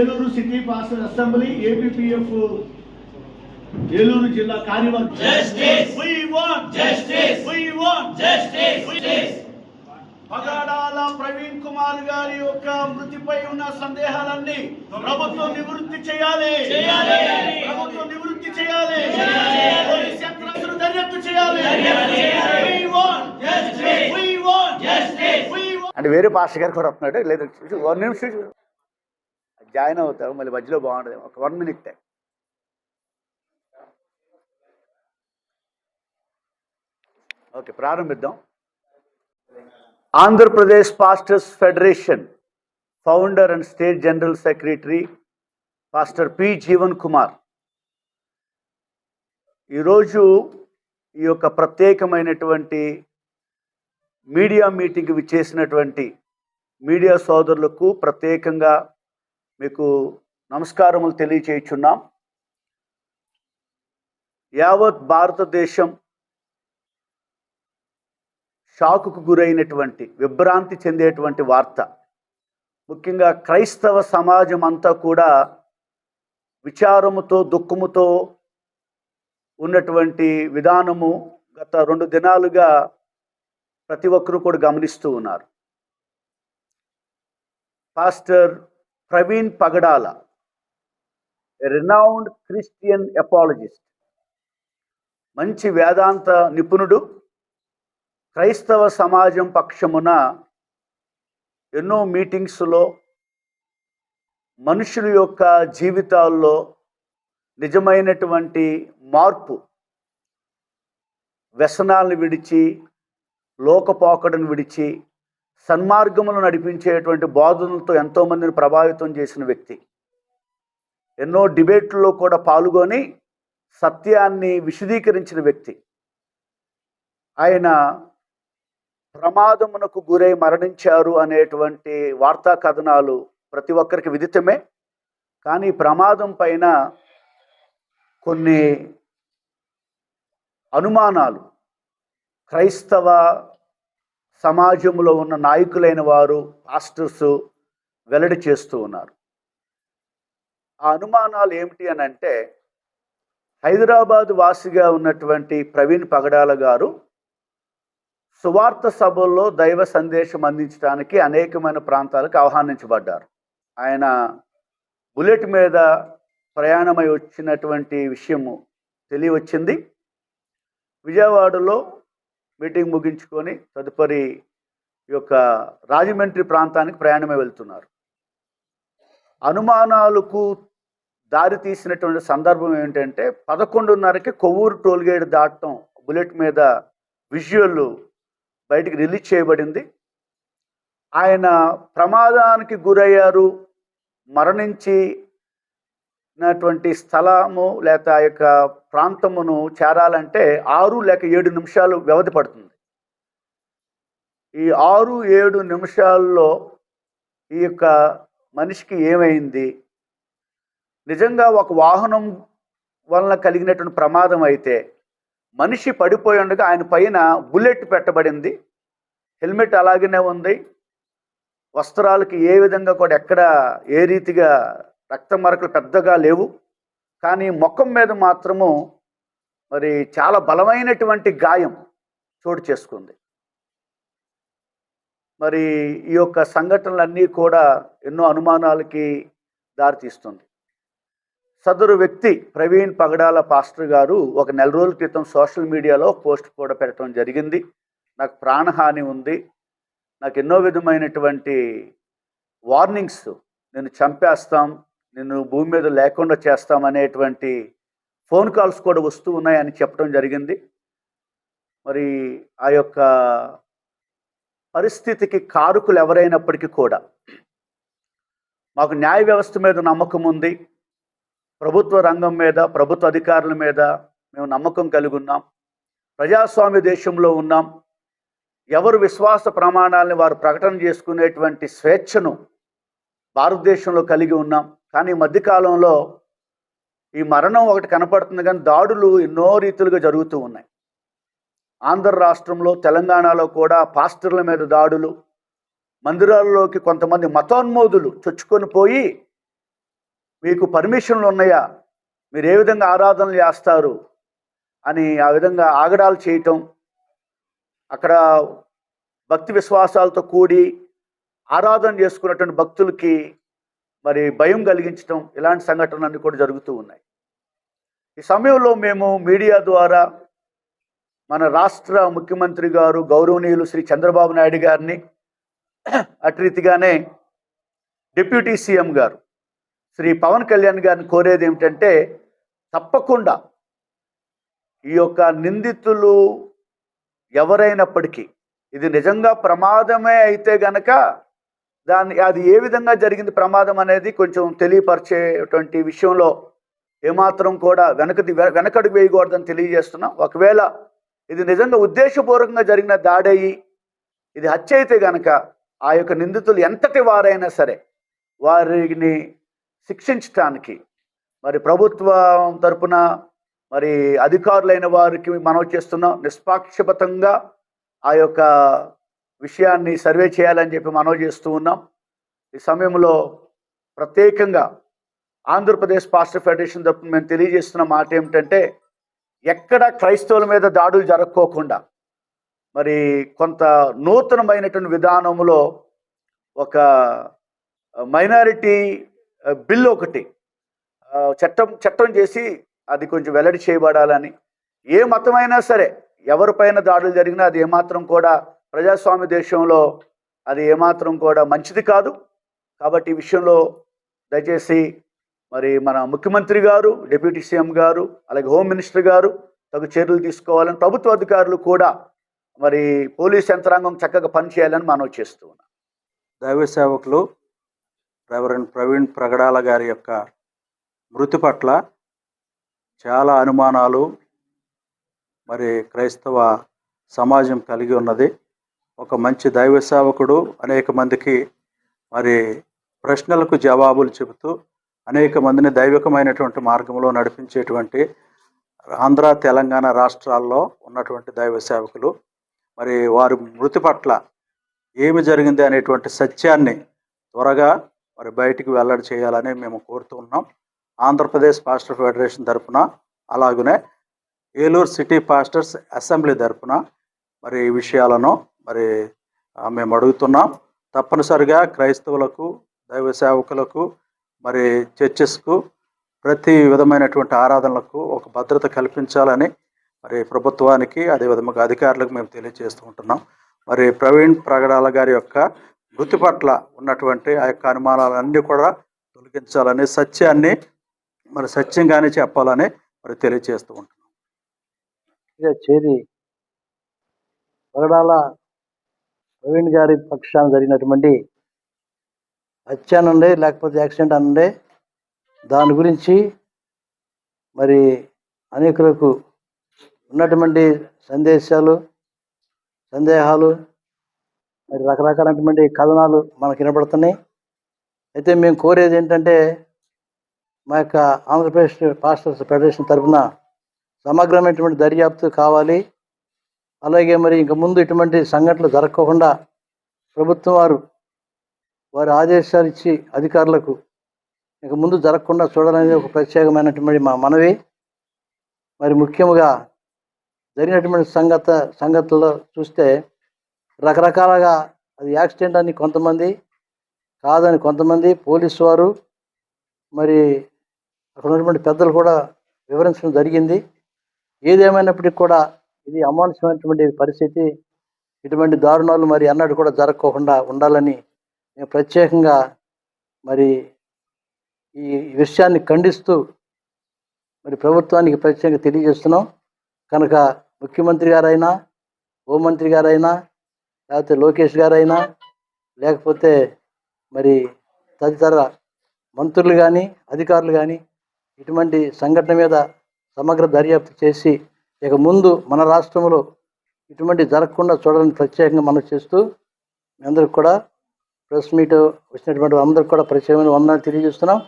Eluru city pastor assembly APPF Eluru జిల్లా కార్యవర్గం. పగాడాల ప్రవీణ్ కుమార్ గారి యొక్క మృతిపై ఉన్న సందేహాలన్నీ ప్రభుత్వం నివృత్తి చేయాలి. చేయాలి. ప్రభుత్వం నివృత్తి చేయాలి. పోలీస్ దర్యాప్తు చేయాలి. అంటే వేరే పాస్టర్ గారు కూడా వస్తున్నాడు. లేదు చూసి వన్ నిమిషం జాయిన్ అవుతావు మళ్ళీ మధ్యలో బాగుంటుంది ఒక వన్ మినిట్ టైం. ఓకే ప్రారంభిద్దాం. Andhra Pradesh pastors federation founder and state general secretary pastor P Jeevan Kumar. ఈరోజు ఈ యొక్క ప్రత్యేకమైనటువంటి మీడియా మీటింగ్ విచ్చేసినటువంటి మీడియా సోదరులకు ప్రత్యేకంగా మీకు నమస్కారములు తెలియచేయుచున్నాం. యావత్ భారతదేశం షాకుకు గురైనటువంటి విభ్రాంతి చెందేటువంటి వార్త. ముఖ్యంగా క్రైస్తవ సమాజం అంతా కూడా విచారముతో దుఃఖముతో ఉన్నటువంటి విధానము గత రెండు దినాలుగా ప్రతి ఒక్కరూ కూడా గమనిస్తూ ఉన్నారు. Pastor Praveen Pagadala renowned Christian apologist మంచి వేదాంత నిపుణుడు క్రైస్తవ సమాజం పక్షమున ఎన్నో మీటింగ్స్లో మనుషుల యొక్క జీవితాల్లో నిజమైనటువంటి మార్పు వ్యసనాలను విడిచి లోకపోకడను విడిచి సన్మార్గములు నడిపించేటువంటి బోధనలతో ఎంతోమందిని ప్రభావితం చేసిన వ్యక్తి. ఎన్నో డిబేట్లలో కూడా పాల్గొని సత్యాన్ని విశదీకరించిన వ్యక్తి. ఆయన ప్రమాదమునకు గురై మరణించారు అనేటువంటి వార్తా కథనాలు ప్రతి ఒక్కరికి విదితమే. కానీ ప్రమాదం పైన కొన్ని అనుమానాలు క్రైస్తవ సమాజంలో ఉన్న నాయకులైన వారు పాస్టర్స్ వెల్లడి చేస్తూ ఉన్నారు. ఆ అనుమానాలు ఏమిటి అని అంటే హైదరాబాద్ వాసిగా ఉన్నటువంటి ప్రవీణ్ పగడాల గారు సువార్త సభల్లో దైవ సందేశం అందించడానికి అనేకమైన ప్రాంతాలకు ఆహ్వానించబడ్డారు. ఆయన బుల్లెట్ మీద ప్రయాణమై వచ్చినటువంటి విషయము తెలియవచ్చింది. విజయవాడలో మీటింగ్ ముగించుకొని తదుపరి యొక్క రాజమండ్రి ప్రాంతానికి ప్రయాణమై వెళ్తున్నారు. అనుమానాలకు దారి తీసినటువంటి సందర్భం ఏంటంటే పదకొండున్నరకి కొవ్వూరు టోల్గేట్ దాటడం బుల్లెట్ మీద విజువల్ బయటికి రిలీజ్ చేయబడింది. ఆయన ప్రమాదానికి గురయ్యారు మరణించి ఉన్నటువంటి స్థలము లేక ఆ యొక్క ప్రాంతమును చేరాలంటే ఆరు లేక ఏడు నిమిషాలు వ్యవధి పడుతుంది. ఈ ఆరు ఏడు నిమిషాల్లో ఈ యొక్క మనిషికి ఏమైంది? నిజంగా ఒక వాహనం వలన కలిగినటువంటి ప్రమాదం అయితే మనిషి పడిపోయి ఉండగా ఆయన పైన బుల్లెట్ పెట్టబడింది. హెల్మెట్ అలాగనే ఉంది. వస్త్రాలకి ఏ విధంగా కూడా ఎక్కడ ఏ రీతిగా రక్త మరకలు పెద్దగా లేవు. కానీ ముఖం మీద మాత్రము మరి చాలా బలమైనటువంటి గాయం చోటు చేసుకుంది. మరి ఈ యొక్క సంఘటనలన్నీ కూడా ఎన్నో అనుమానాలకి దారితీస్తుంది సదరు వ్యక్తి ప్రవీణ్ పగడాల పాస్టర్ గారు ఒక నెల రోజుల క్రితం సోషల్ మీడియాలో పోస్ట్ కూడా పెట్టడం జరిగింది. నాకు ప్రాణహాని ఉంది. నాకు ఎన్నో విధమైనటువంటి వార్నింగ్స్ నేను చంపేస్తాం. నిన్ను భూమి మీద లేకుండా చేస్తామనేటువంటి ఫోన్ కాల్స్ కూడా వస్తూ ఉన్నాయని చెప్పడం జరిగింది. మరి ఆ యొక్క పరిస్థితికి కారుకులు ఎవరైనప్పటికీ కూడా మాకు న్యాయ వ్యవస్థ మీద నమ్మకం ఉంది. ప్రభుత్వ రంగం మీద ప్రభుత్వ అధికారుల మీద మేము నమ్మకం కలిగి ఉన్నాం. ప్రజాస్వామ్య దేశంలో ఉన్నాం. ఎవరు విశ్వాస ప్రమాణాలని వారు ప్రకటన చేసుకునేటువంటి స్వేచ్ఛను భారతదేశంలో కలిగి ఉన్నాం. కానీ మధ్యకాలంలో ఈ మరణం ఒకటి కనపడుతుంది కానీ దాడులు ఎన్నో రీతులుగా జరుగుతూ ఉన్నాయి. ఆంధ్ర రాష్ట్రంలో తెలంగాణలో కూడా పాస్టర్ల మీద దాడులు మందిరాల్లోకి కొంతమంది మతోన్మోదులు చొచ్చుకొని పోయి మీకు పర్మిషన్లు ఉన్నాయా? మీరు ఏ విధంగా ఆరాధనలు చేస్తారు? అని ఆ విధంగా ఆగడాలు చేయటం అక్కడ భక్తి విశ్వాసాలతో కూడి ఆరాధన చేసుకున్నటువంటి భక్తులకి మరి భయం కలిగించడం ఇలాంటి సంఘటనలన్నీ కూడా జరుగుతూ ఉన్నాయి. ఈ సమయంలో మేము మీడియా ద్వారా మన రాష్ట్ర ముఖ్యమంత్రి గారు గౌరవనీయులు శ్రీ చంద్రబాబు నాయుడు గారిని అటురీతిగానే డిప్యూటీ సీఎం గారు శ్రీ పవన్ కళ్యాణ్ గారిని కోరేది ఏమిటంటే తప్పకుండా ఈ యొక్క నిందితులు ఎవరైనప్పటికీ ఇది నిజంగా ప్రమాదమే అయితే గనక దాన్ని అది ఏ విధంగా జరిగింది ప్రమాదం అనేది కొంచెం తెలియపరిచేటువంటి విషయంలో ఏమాత్రం కూడా వెనకది వెనకడుగు వేయకూడదని తెలియజేస్తున్నాం. ఒకవేళ ఇది నిజంగా ఉద్దేశపూర్వకంగా జరిగిన దాడయి ఇది హత్య అయితే గనక ఆ యొక్క నిందితులు ఎంతటి వారైనా సరే వారిని శిక్షించటానికి మరి ప్రభుత్వం తరపున మరి అధికారులైన వారికి మనం చేస్తున్నాం నిష్పాక్షపతంగా ఆ యొక్క విషయాన్ని సర్వే చేయాలని చెప్పి మనవి చేస్తూ ఉన్నాం. ఈ సమయంలో ప్రత్యేకంగా ఆంధ్రప్రదేశ్ పాస్టర్ ఫెడరేషన్ తరపున మేము తెలియజేస్తున్న మాట ఏమిటంటే ఎక్కడ క్రైస్తవుల మీద దాడులు జరగకోకుండా మరి కొంత నూతనమైనటువంటి విధానంలో ఒక మైనారిటీ బిల్ ఒకటి చట్టం చట్టం చేసి అది కొంచెం వెల్లడి చేయబడాలని ఏ మతమైనా సరే ఎవరిపైన దాడులు జరిగినా అది ఏమాత్రం కూడా ప్రజాస్వామ్య దేశంలో అది ఏమాత్రం కూడా మంచిది కాదు. కాబట్టి ఈ విషయంలో దయచేసి మరి మన ముఖ్యమంత్రి గారు డిప్యూటీ సీఎం గారు అలాగే హోమ్ మినిస్టర్ గారు తగు చర్యలు తీసుకోవాలని ప్రభుత్వ అధికారులు కూడా మరి పోలీస్ యంత్రాంగం చక్కగా పనిచేయాలని మనవి చేస్తూ ఉన్నాం. దైవ సేవకులు రెవరెండ్ ప్రవీణ్ ప్రగడాల గారి యొక్క మృతి పట్ల చాలా అనుమానాలు మరి క్రైస్తవ సమాజం కలిగి ఉన్నది. ఒక మంచి దైవ సేవకుడు అనేక మందికి మరి ప్రశ్నలకు జవాబులు చెబుతూ అనేక మందిని దైవికమైనటువంటి మార్గంలో నడిపించేటువంటి ఆంధ్ర తెలంగాణ రాష్ట్రాల్లో ఉన్నటువంటి దైవ సేవకులు. మరి వారి మృతి పట్ల ఏమి జరిగింది అనేటువంటి సత్యాన్ని త్వరగా మరి బయటికి వెల్లడి చేయాలని మేము కోరుతూ ఉన్నాం. ఆంధ్రప్రదేశ్ పాస్టర్ ఫెడరేషన్ తరపున అలాగనే ఏలూరు సిటీ పాస్టర్స్ అసెంబ్లీ తరపున మరి ఈ విషయాలను మరి మేము అడుగుతున్నాం. తప్పనిసరిగా క్రైస్తవులకు దైవ సేవకులకు మరి చర్చెస్కు ప్రతి విధమైనటువంటి ఆరాధనలకు ఒక భద్రత కల్పించాలని మరి ప్రభుత్వానికి అదేవిధంగా అధికారులకు మేము తెలియజేస్తూ ఉంటున్నాం. మరి ప్రవీణ్ ప్రగడాల గారి యొక్క మృతి పట్ల ఉన్నటువంటి ఆ యొక్క అనుమానాలన్నీ కూడా తొలగించాలని సత్యాన్ని మరి సత్యంగానే చెప్పాలని మరి తెలియజేస్తూ ఉంటున్నాం. చేరి ప్రగడాల ప్రవీణ్ గారి పక్షాన జరిగినటువంటి హత్య అనండి లేకపోతే యాక్సిడెంట్ అనండి దాని గురించి మరి అనేకులకు ఉన్నటువంటి సందేశాలు సందేహాలు మరి రకరకాలైనటువంటి కథనాలు మనకు వినపడుతున్నాయి అయితే మేము కోరేది ఏంటంటే మా యొక్క ఆంధ్రప్రదేశ్ పాస్టర్స్ ఫెడరేషన్ తరఫున సమగ్రమైనటువంటి దర్యాప్తు కావాలి. అలాగే మరి ఇంక ముందు ఇటువంటి సంఘటనలు జరగకుండా ప్రభుత్వం వారు వారి ఆదేశాలు ఇచ్చి అధికారులకు ఇక ముందు జరగకుండా చూడాలనేది ఒక ప్రత్యేకమైనటువంటి మా మనవి. మరి ముఖ్యంగా జరిగినటువంటి సంగత సంగతుల్లో చూస్తే రకరకాలుగా అది యాక్సిడెంట్ అని కొంతమంది కాదని కొంతమంది పోలీసు వారు మరి అక్కడ ఉన్నటువంటి పెద్దలు కూడా వివరించడం జరిగింది. ఏదేమైనప్పటికీ కూడా ఇది అమానుషమైనటువంటి పరిస్థితి. ఇటువంటి దారుణాలు మరి అన్నట్టు కూడా జరగకోకుండా ఉండాలని మేము ప్రత్యేకంగా మరి ఈ విషయాన్ని ఖండిస్తూ మరి ప్రభుత్వానికి ప్రత్యేకంగా తెలియజేస్తున్నాం. కనుక ముఖ్యమంత్రి గారైనా హోంమంత్రి గారైనా లేకపోతే లోకేష్ గారైనా లేకపోతే మరి తదితర మంత్రులు కానీ అధికారులు కానీ ఇటువంటి సంఘటన మీద సమగ్ర దర్యాప్తు చేసి ఇక ముందు మన రాష్ట్రంలో ఇటువంటి జరగకుండా చూడాలని ప్రత్యేకంగా మనం చేస్తూ మీ అందరికి కూడా ప్రెస్ మీట్ వచ్చినటువంటి అందరికి కూడా ప్రత్యేకమైన వందనాలు తెలియజేస్తున్నాం.